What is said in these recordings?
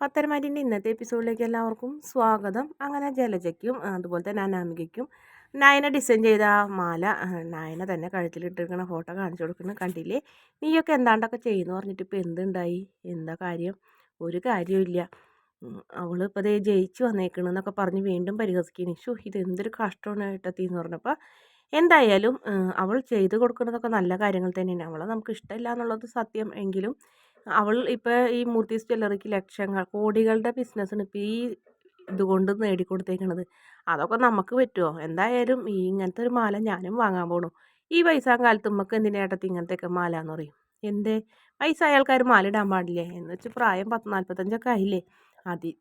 പത്തരമാറ്റിന്റെ ഇന്നത്തെ എപ്പിസോഡിലേക്ക് എല്ലാവർക്കും സ്വാഗതം. അങ്ങനെ ജലജയ്ക്കും അതുപോലെ തന്നെ അനാമികയ്ക്കും നയന ഡിസൈൻ ചെയ്ത ആ മാല നയന തന്നെ കഴുത്തിലിട്ടിരിക്കുന്ന ഫോട്ടോ കാണിച്ചു കൊടുക്കുന്നത് കണ്ടില്ലേ? നീയൊക്കെ എന്താണ്ടൊക്കെ ചെയ്യുന്നു പറഞ്ഞിട്ട് ഇപ്പോൾ എന്തുണ്ടായി? എന്താ കാര്യം? ഒരു കാര്യമില്ല അവൾ ഇപ്പോൾ ദേ ജയിച്ചു വന്നേക്കണെന്നൊക്കെ പറഞ്ഞ് വീണ്ടും പരിഹസിക്കുന്നു ഷോ ഇത് എന്തൊരു കഷ്ടമാണ് ഏട്ടത്തിന്ന് പറഞ്ഞപ്പോൾ എന്തായാലും അവൾ ചെയ്തു കൊടുക്കുന്നതൊക്കെ നല്ല കാര്യങ്ങൾ തന്നെയാണ്. അവളെ നമുക്ക് ഇഷ്ടമില്ല എന്നുള്ളത് സത്യം. എങ്കിലും അവൾ ഇപ്പോൾ ഈ മൂർത്തീസ് ജ്വല്ലറിക്ക് ലക്ഷങ്ങൾ കോടികളുടെ ബിസിനസ്സാണ് ഇപ്പോൾ ഈ ഇതുകൊണ്ട് നേടിക്കൊടുത്തേക്കണത്. അതൊക്കെ നമുക്ക് പറ്റുമോ എന്തായാലും ഈ ഇങ്ങനത്തെ ഒരു മാല ഞാനും വാങ്ങാൻ പോണു. ഈ വയസ്സാം കാലത്ത് നമുക്ക് എന്തിനാ ഏട്ടത്തി ഇങ്ങനത്തെയൊക്കെ മാല എന്ന് പറയും? എന്തേ? വയസ്സായ ആൾക്കാർ മാല ഇടാൻ പാടില്ലേ? എന്ന് വെച്ച് പ്രായം പത്ത് നാൽപ്പത്തഞ്ചൊക്കെ ആയില്ലേ? അതി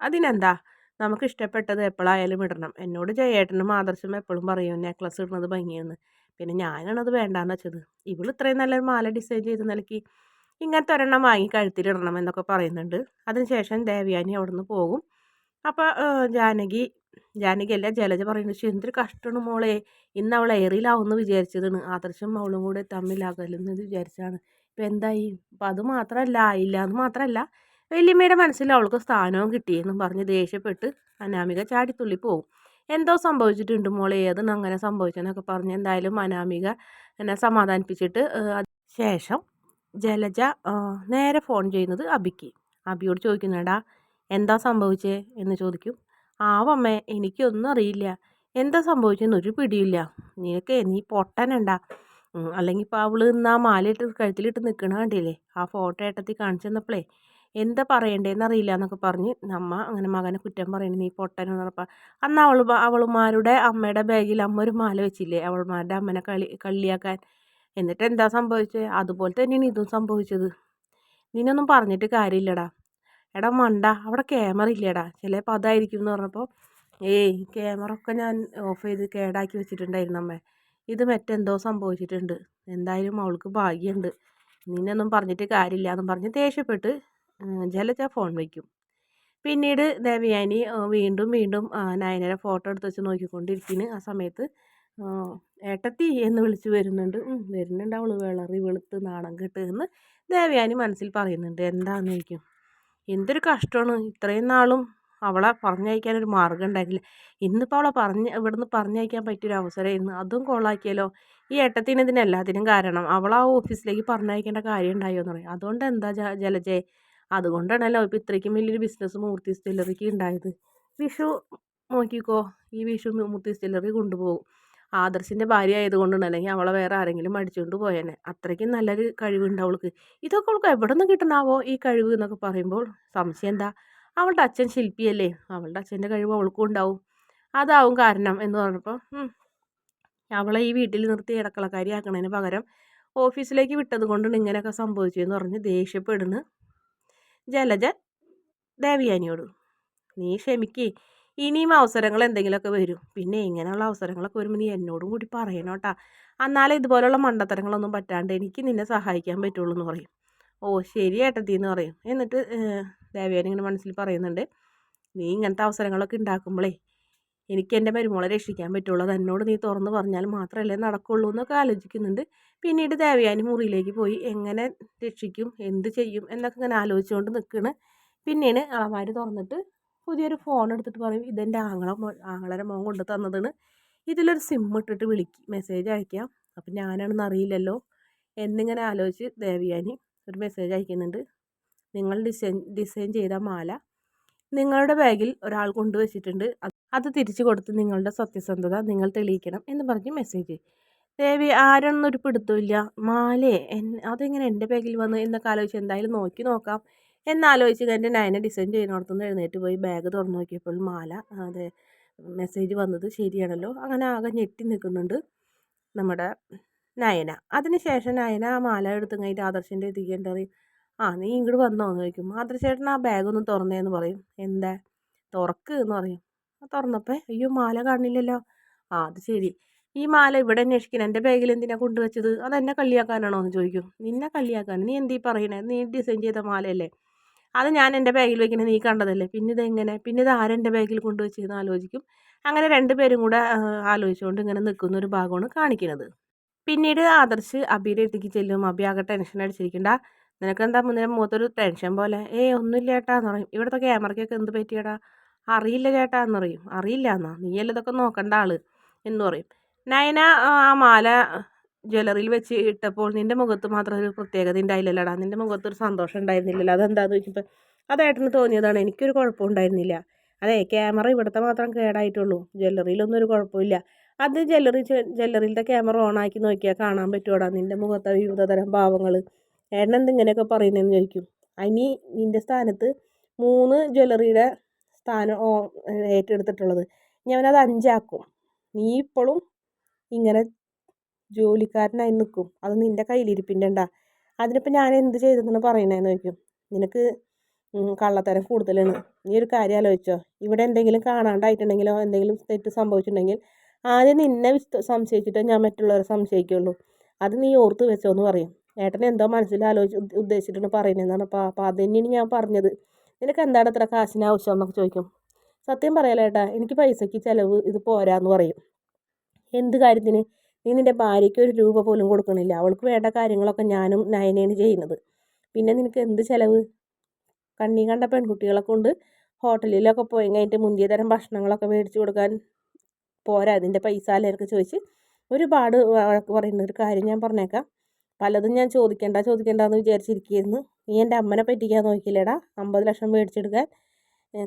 അതിനെന്താ? നമുക്ക് ഇഷ്ടപ്പെട്ടത് എപ്പോഴായാലും ഇടണം. എന്നോട് ജയേട്ടനും ആദർശം എപ്പോഴും പറയും നെക്ലസ് ഇടുന്നത് ഭംഗിയെന്ന്. പിന്നെ ഞാനാണത് വേണ്ടാന്ന് വെച്ചത്. ഇവൾ ഇത്രയും നല്ലൊരു മാല ഡിസൈൻ ചെയ്ത് നൽകി ഇങ്ങനത്തെ ഒരെണ്ണം വാങ്ങി കഴുത്തിലിടണം എന്നൊക്കെ പറയുന്നുണ്ട്. അതിനുശേഷം ദേവയാനി അവിടുന്ന് പോകും. അപ്പോൾ ജാനകി ജാനകി അല്ല ജലജ പറയുന്നത് പക്ഷേ എന്തൊരു കഷ്ടമാണ് മോളെ ഇന്ന് അവൾ എയറിലാവുമെന്ന് വിചാരിച്ചതാണ്. ആദർശം അവളും കൂടെ തമ്മിൽ അകലുന്നത് വിചാരിച്ചാണ് ഇപ്പം എന്തായി? അപ്പം അത് മാത്രമല്ല ആയില്ല അത് മാത്രമല്ല വല്യമ്മയുടെ മനസ്സിൽ അവൾക്ക് സ്ഥാനവും കിട്ടിയെന്നും പറഞ്ഞ് ദേഷ്യപ്പെട്ട് അനാമിക ചാടിത്തുള്ളി പോകും. എന്തോ സംഭവിച്ചിട്ടുണ്ട് മോളെ ഏതെന്ന് അങ്ങനെ സംഭവിച്ചെന്നൊക്കെ പറഞ്ഞ് എന്തായാലും അനാമിക എന്നെ സമാധാനിപ്പിച്ചിട്ട് ശേഷം ജലജ നേരെ ഫോൺ ചെയ്യുന്നത് അബിക്ക്. അബിയോട് ചോദിക്കുന്നേടാ എന്താ സംഭവിച്ചേ? എന്ന് ചോദിക്കും. ആവമ്മേ എനിക്കൊന്നും അറിയില്ല. എന്താ സംഭവിച്ചെന്ന് ഒരു പിടിയില്ല നിനക്ക് നീ പൊട്ടനണ്ട. അല്ലെങ്കിൽ ഇപ്പോൾ അവൾ ഇന്ന് ആ മാലയിട്ട് കഴുത്തിലിട്ട് നിൽക്കണ കണ്ടില്ലേ? ആ ഫോട്ടോ ഏട്ടത്തിൽ കാണിച്ചു തന്നപ്പോഴേ എന്താ പറയണ്ടേന്ന് അറിയില്ല എന്നൊക്കെ പറഞ്ഞ് നമ്മ അങ്ങനെ മകനെ കുറ്റം പറയണേ നീ പൊട്ടനെന്ന് പറഞ്ഞപ്പോൾ അന്ന് അവൾ അവളുമാരുടെ അമ്മയുടെ ബാഗിൽ അമ്മ ഒരു മാല വെച്ചില്ലേ? അവൾമാരുടെ അമ്മനെ കളി കളിയാക്കാൻ എന്നിട്ട് എന്താ സംഭവിച്ചത് അതുപോലെ തന്നെയാണ് ഇതും സംഭവിച്ചത്. നിന്നൊന്നും പറഞ്ഞിട്ട് കാര്യമില്ലടാ. എടാ മണ്ട അവിടെ ക്യാമറ ഇല്ലടാ. ചിലപ്പോൾ അതായിരിക്കും എന്ന് പറഞ്ഞപ്പോൾ ഏയ് ക്യാമറ ഒക്കെ ഞാൻ ഓഫ് ചെയ്ത് കേടാക്കി വെച്ചിട്ടുണ്ടായിരുന്നു അമ്മേ. ഇത് മറ്റെന്തോ സംഭവിച്ചിട്ടുണ്ട്. എന്തായാലും അവൾക്ക് ഭാഗ്യമുണ്ട് നിന്നൊന്നും പറഞ്ഞിട്ട് കാര്യമില്ല എന്ന് പറഞ്ഞ് ദേഷ്യപ്പെട്ട് ജലജ ഫോൺ വയ്ക്കും പിന്നീട് ദേവയാനി വീണ്ടും വീണ്ടും നയനയുടെ ഫോട്ടോ എടുത്ത് വെച്ച് നോക്കിക്കൊണ്ടിരിക്കുന്നു ആ സമയത്ത്. ഏട്ടത്തി എന്ന് വിളിച്ച് വരുന്നുണ്ട്. വരുന്നുണ്ട് അവൾ വിളറി വെളുത്ത് നാണം കെട്ട് എന്ന് ദേവയാനി മനസ്സിൽ പറയുന്നുണ്ട്. എന്താന്ന് ചോദിക്കും എന്തൊരു കഷ്ടമാണ്. ഇത്രയും നാളും അവളെ പറഞ്ഞയക്കാൻ ഒരു മാർഗം ഉണ്ടായിരുന്നില്ല ഇന്നിപ്പോൾ അവളെ പറഞ്ഞ് ഇവിടുന്ന് പറഞ്ഞയക്കാൻ പറ്റിയൊരു അവസരമായിരുന്നു അതും കൊള്ളാക്കിയല്ലോ. ഈ ഏട്ടത്തിന് ഇതിന് എല്ലാത്തിനും കാരണം. അവൾ ആ ഓഫീസിലേക്ക് പറഞ്ഞയക്കേണ്ട കാര്യം ഉണ്ടായോ എന്ന് പറയും അതുകൊണ്ട് എന്താ ജലജയ? അതുകൊണ്ടാണല്ലോ ഇപ്പോൾ ഇത്രയ്ക്കും വലിയൊരു ബിസിനസ് മൂർത്തി സ്റ്റെല്ലറിക്ക് ഉണ്ടായത്. വിഷു നോക്കിക്കോ. ഈ വിഷു മൂർത്തി സ്റ്റെല്ലറി കൊണ്ടുപോകും. ആദർശിന്റെ ഭാര്യ ആയതുകൊണ്ടാണ് അല്ലെങ്കിൽ അവളെ വേറെ ആരെങ്കിലും അടിച്ചുകൊണ്ട് പോയേനെ. അത്രയ്ക്കും നല്ലൊരു കഴിവുണ്ട് അവൾക്ക്. ഇതൊക്കെ അവൾക്ക് എവിടെ നിന്ന് കിട്ടണാവോ ഈ കഴിവ് എന്നൊക്കെ പറയുമ്പോൾ സംശയം എന്താ? അവളുടെ അച്ഛൻ ശില്പിയല്ലേ? അവളുടെ അച്ഛന്റെ കഴിവ് അവൾക്കും ഉണ്ടാവും. അതാവും കാരണം എന്ന് പറഞ്ഞപ്പോൾ അവളെ ഈ വീട്ടിൽ നിർത്തി ഇടക്കളക്കാരിയാക്കണതിന് പകരം ഓഫീസിലേക്ക് വിട്ടത് കൊണ്ടാണ് ഇങ്ങനെയൊക്കെ സംഭവിച്ചു എന്ന് പറഞ്ഞ് ദേഷ്യപ്പെടുന്നു ജലജ ദേവിയാനിയോട്. നീ ക്ഷമിക്കേ. ഇനിയും അവസരങ്ങൾ എന്തെങ്കിലുമൊക്കെ വരും. പിന്നെ ഇങ്ങനെയുള്ള അവസരങ്ങളൊക്കെ വരുമ്പോൾ നീ എന്നോടും കൂടി പറയണം കേട്ടാ. എന്നാലേ ഇതുപോലുള്ള മണ്ടത്തരങ്ങളൊന്നും പറ്റാണ്ട് എനിക്ക് നിന്നെ സഹായിക്കാൻ പറ്റുള്ളൂ എന്ന് പറയും. ഓ ശരി ഏട്ടത്തി എന്ന് പറയും. എന്നിട്ട് ദേവയാനി ഇങ്ങനെ മനസ്സിൽ പറയുന്നുണ്ട്. നീ ഇങ്ങനത്തെ അവസരങ്ങളൊക്കെ ഉണ്ടാക്കുമ്പോഴേ എനിക്ക് എന്റെ മരുമോളെ രക്ഷിക്കാൻ പറ്റുള്ളൂ. അത് എന്നോട് നീ തുറന്ന് പറഞ്ഞാൽ മാത്രമല്ലേ നടക്കുള്ളൂ എന്നൊക്കെ ആലോചിക്കുന്നുണ്ട്. പിന്നീട് ദേവയാനി മുറിയിലേക്ക് പോയി എങ്ങനെ രക്ഷിക്കും എന്ത് ചെയ്യും എന്നൊക്കെ ഇങ്ങനെ ആലോചിച്ചുകൊണ്ട് നിൽക്കുകയാണ് പിന്നീട് അളമാരി തുറന്നിട്ട് പുതിയൊരു ഫോൺ എടുത്തിട്ട് പറയും ഇതെന്റെ ആങ്ങള ആങ്ങളരെ മോൻ കൊണ്ട് തന്നതാണ്. ഇതിലൊരു സിം ഇട്ടിട്ട് വിളിക്കും മെസ്സേജ് അയക്കാം അപ്പം ഞാനാണെന്ന് അറിയില്ലല്ലോ. എന്നിങ്ങനെ ആലോചിച്ച് ദേവിയാനി ഒരു മെസ്സേജ് അയക്കുന്നുണ്ട്. നിങ്ങൾ ഡിസൈൻ ഡിസൈൻ ചെയ്ത മാല നിങ്ങളുടെ ബാഗിൽ ഒരാൾ കൊണ്ടുവച്ചിട്ടുണ്ട് അത് തിരിച്ചു കൊടുത്ത് നിങ്ങളുടെ സത്യസന്ധത നിങ്ങൾ തെളിയിക്കണം എന്ന് പറഞ്ഞ് മെസ്സേജ് ദേവി ആരൊന്നും ഒരു പിടുത്തമില്ല മാലേ എൻ അതെങ്ങനെ എന്റെ ബാഗിൽ വന്നു എന്നൊക്കെ ആലോചിച്ച് എന്തായാലും നോക്കി നോക്കാം. എന്നാലോചിച്ച് എന്റെ നയനെ ഡിസൈൻ ചെയ്യുന്നിടത്തുനിന്ന് എഴുന്നേറ്റ് പോയി ബാഗ് തുറന്നു നോക്കിയപ്പോൾ മാല അതെ മെസ്സേജ് വന്നത് ശരിയാണല്ലോ. അങ്ങനെ ആകെ ഞെട്ടി നിൽക്കുന്നുണ്ട് നമ്മുടെ നയന. അതിനുശേഷം നയന ആ മാല എടുത്ത് കഴിഞ്ഞിട്ട് ആദർശന്റെ എത്തിക്കേണ്ട ആ നീ ഇങ്ങോട്ട് വന്നോ എന്ന് ചോദിക്കും. ആദർശേട്ടൻ ആ ബാഗ് ഒന്ന് തുറന്നേന്ന് പറയും. എന്താ? തുറക്ക് എന്ന് പറയും. തുറന്നപ്പോൾ അയ്യോ മാല കാണില്ലല്ലോ. ആ അത് ശരി. ഈ മാല ഇവിടെ അന്വേഷിക്കണം എന്റെ ബാഗിൽ എന്തിനാണ് കൊണ്ടുവച്ചത്? അത് എന്നെ കളിയാക്കാനാണോ? എന്ന് ചോദിക്കും. നിന്നെ കളിയാക്കാൻ നീ എന്തീ പറയണേ? നീ ഡിസൈൻ ചെയ്ത മാലയല്ലേ? അത് ഞാൻ എന്റെ ബാഗിൽ വെക്കുന്നത് നീ കണ്ടതല്ലേ? പിന്നെ ഇതെങ്ങനെ? പിന്നെ ഇത് ആരെന്റെ ബാഗിൽ കൊണ്ടുവച്ചതെന്ന് ആലോചിക്കും. അങ്ങനെ രണ്ടുപേരും കൂടെ ആലോചിച്ചുകൊണ്ട് ഇങ്ങനെ നിൽക്കുന്ന ഒരു ഭാഗമാണ് കാണിക്കുന്നത് പിന്നീട് ആദർശ് അബിയുടെ അടുത്തേക്ക് ചെല്ലും. അബി ആകെ ടെൻഷൻ അടിച്ചിരിക്കണ്ട നിനക്കെന്താ മുന്നേ മുഖത്തൊരു ടെൻഷൻ പോലെ? ഏയ് ഒന്നുമില്ല ചേട്ടാ എന്ന് പറയും. ഇവിടുത്തെ ക്യാമറയ്ക്കൊക്കെ എന്ത് പറ്റിയടാ? അറിയില്ല ചേട്ടാ എന്ന് പറയും. അറിയില്ല എന്നാ? നോക്കണ്ട നോക്കേണ്ട ആൾ എന്ന് പറയും. നയന ആ മാല ജ്വല്ലറിയിൽ വെച്ച് ഇട്ടപ്പോൾ നിന്റെ മുഖത്ത് മാത്രം ഒരു പ്രത്യേകത ഉണ്ടായില്ലല്ലോടാ. നിന്റെ മുഖത്തൊരു സന്തോഷം ഉണ്ടായിരുന്നില്ലല്ലോ. അതെന്താന്ന് ചോദിച്ചപ്പോൾ അതായിട്ടെന്ന് തോന്നിയതാണ്. എനിക്കൊരു കുഴപ്പം ഉണ്ടായിരുന്നില്ല. അതെ ക്യാമറ ഇവിടുത്തെ മാത്രം കേടായിട്ടുള്ളൂ. ജ്വല്ലറിയിലൊന്നും ഒരു കുഴപ്പമില്ല. അത് ജ്വല്ലറി ജ്വല്ലറിയിലത്തെ ക്യാമറ ഓൺ ആക്കി നോക്കിയാൽ കാണാൻ പറ്റുമോടാ നിന്റെ മുഖത്തെ വിവിധതരം ഭാവങ്ങൾ ഏട്ടൻ എന്തിങ്ങനെയൊക്കെ പറയുന്നതെന്ന് ചോദിക്കും. അതിന് നിന്റെ സ്ഥാനത്ത് മൂന്ന് ജ്വല്ലറിയുടെ സ്ഥാനം ഏറ്റെടുത്തിട്ടുള്ളത്. ഞാനത് അഞ്ചാക്കും. നീ ഇപ്പോഴും ഇങ്ങനെ ജോലിക്കാരനായി നിൽക്കും അത് നിന്റെ കയ്യിലിരിപ്പിണ്ടണ്ട അതിനിപ്പോൾ ഞാൻ എന്ത് ചെയ്തെന്നാണ് പറയണേന്ന് ചോദിക്കും നിനക്ക് കള്ളത്തരം കൂടുതലാണ്. നീ ഒരു കാര്യം ആലോചിച്ചോ. ഇവിടെ എന്തെങ്കിലും കാണാണ്ടായിട്ടുണ്ടെങ്കിലോ എന്തെങ്കിലും തെറ്റ് സംഭവിച്ചിട്ടുണ്ടെങ്കിൽ ആദ്യം നിന്നെ വിശ്വ സംശയിച്ചിട്ടേ ഞാൻ മറ്റുള്ളവരെ സംശയിക്കുള്ളൂ. അത് നീ ഓർത്ത് വെച്ചോ എന്ന് പറയും. ഏട്ടൻ എന്തോ മനസ്സിൽ ആലോചിച്ച് ഉദ്ദേശിച്ചിട്ടാണ് പറയുന്നതെന്നാണ് അപ്പോൾ അപ്പോൾ അത് തന്നെയാണ് ഞാൻ പറഞ്ഞത്. നിനക്ക് എന്താണ് ഇത്ര കാശിന് ആവശ്യം എന്നൊക്കെ ചോദിക്കും. സത്യം പറയാലോ ഏട്ടാ എനിക്ക് പൈസയ്ക്ക് ചിലവ് ഇത് പോരാന്ന് പറയും. എന്ത് കാര്യത്തിന്? നീ നിന്റെ ഭാര്യയ്ക്ക് ഒരു രൂപ പോലും കൊടുക്കണില്ല. അവൾക്ക് വേണ്ട കാര്യങ്ങളൊക്കെ ഞാനും നയനയാണ് ചെയ്യുന്നത്. പിന്നെ നിനക്ക് എന്ത് ചിലവ്? കണ്ണി കണ്ട പെൺകുട്ടികളെ കൊണ്ട് ഹോട്ടലിലൊക്കെ പോയി കഴിഞ്ഞിട്ട് മുന്തിയ തരം ഭക്ഷണങ്ങളൊക്കെ മേടിച്ച് കൊടുക്കാൻ പോരാ? അതിന്റെ പൈസ അല്ലേക്ക് ചോദിച്ച്? ഒരുപാട് വഴക്ക് പറയുന്ന ഒരു കാര്യം ഞാൻ പറഞ്ഞേക്കാം. പലതും ഞാൻ ചോദിക്കേണ്ട ചോദിക്കേണ്ടതെന്ന് വിചാരിച്ചിരിക്കുന്നു. നീ എന്റെ അമ്മനെ പറ്റിക്കാൻ നോക്കിയില്ലേടാ? അമ്പത് ലക്ഷം മേടിച്ചെടുക്കാൻ.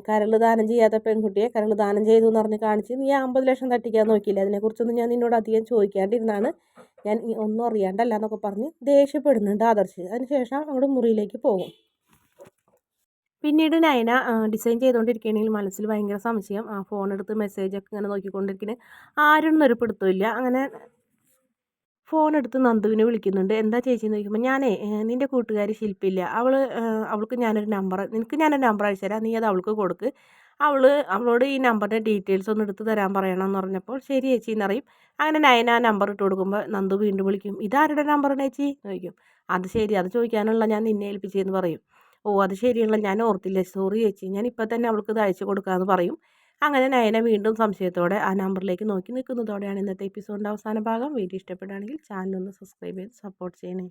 കരൾ ദാനം ചെയ്യാത്ത പെൺകുട്ടിയെ കരൾ ദാനം ചെയ്തു എന്ന് പറഞ്ഞ് കാണിച്ച് നീ അമ്പത് ലക്ഷം തട്ടിക്കാൻ നോക്കിയില്ല? അതിനെക്കുറിച്ചൊന്നും ഞാൻ നിന്നോട് അധികം ചോദിക്കാണ്ടിരുന്നാണ്. ഞാൻ ഒന്നും അറിയാണ്ടല്ല എന്നൊക്കെ പറഞ്ഞ് ദേഷ്യപ്പെടുന്നുണ്ട് ആദർശ്. അതിനുശേഷം അങ്ങോട്ട് മുറിയിലേക്ക് പോകും. പിന്നീട് നയന ഡിസൈൻ ചെയ്തുകൊണ്ടിരിക്കുകയാണെങ്കിൽ മനസ്സിൽ ഭയങ്കര സംശയം. ആ ഫോൺ എടുത്ത് മെസ്സേജൊക്കെ ഇങ്ങനെ നോക്കിക്കൊണ്ടിരിക്കുന്നത് ആരും ഒരു പിടുത്തമില്ല അങ്ങനെ ഫോൺ എടുത്ത് നന്ദുവിനെ വിളിക്കുന്നുണ്ട്. എന്താ ചേച്ചി? എന്ന് ചോദിക്കുമ്പോൾ ഞാനേ നിന്റെ കൂട്ടുകാരി ശില്പില്ല അവൾ അവൾക്ക് ഞാനൊരു നമ്പർ നിനക്ക് ഞാനൊരു നമ്പർ അയച്ചു തരാം. നീ അത് അവൾക്ക് കൊടുക്ക്. അവൾ അവളോട് ഈ നമ്പറിന്റെ ഡീറ്റെയിൽസ് ഒന്ന് എടുത്ത് തരാൻ പറയണം എന്ന് പറഞ്ഞപ്പോൾ ശരി ചേച്ചി എന്നറിയും അങ്ങനെ നയന ആ നമ്പർ ഇട്ട് കൊടുക്കുമ്പോൾ നന്ദു വീണ്ടും വിളിക്കും. ഇതാരുടെ നമ്പറാണ് ചേച്ചി? ചോദിക്കും. അത് ശരി അത് ചോദിക്കാനുള്ള ഞാൻ നിന്നെ ഏൽപ്പിച്ചതെന്ന് പറയും. ഓ അത് ശരിയുള്ള ഞാൻ ഓർത്തില്ല. സോറി ചേച്ചി. ഞാൻ ഇപ്പം തന്നെ അവൾക്ക് ഇത് അയച്ചു കൊടുക്കാമെന്ന് പറയും. അങ്ങനെ നയന വീണ്ടും സംശയത്തോടെ ആ നമ്പറിലേക്ക് നോക്കി നിൽക്കുന്നതോടെയാണ് ഇന്നത്തെ എപ്പിസോഡിന്റെ അവസാന ഭാഗം. വീഡിയോ ഇഷ്ടപ്പെടുകയാണെങ്കിൽ ചാനൽ ഒന്ന് സബ്സ്ക്രൈബ് ചെയ്ത് സപ്പോർട്ട് ചെയ്യണേ.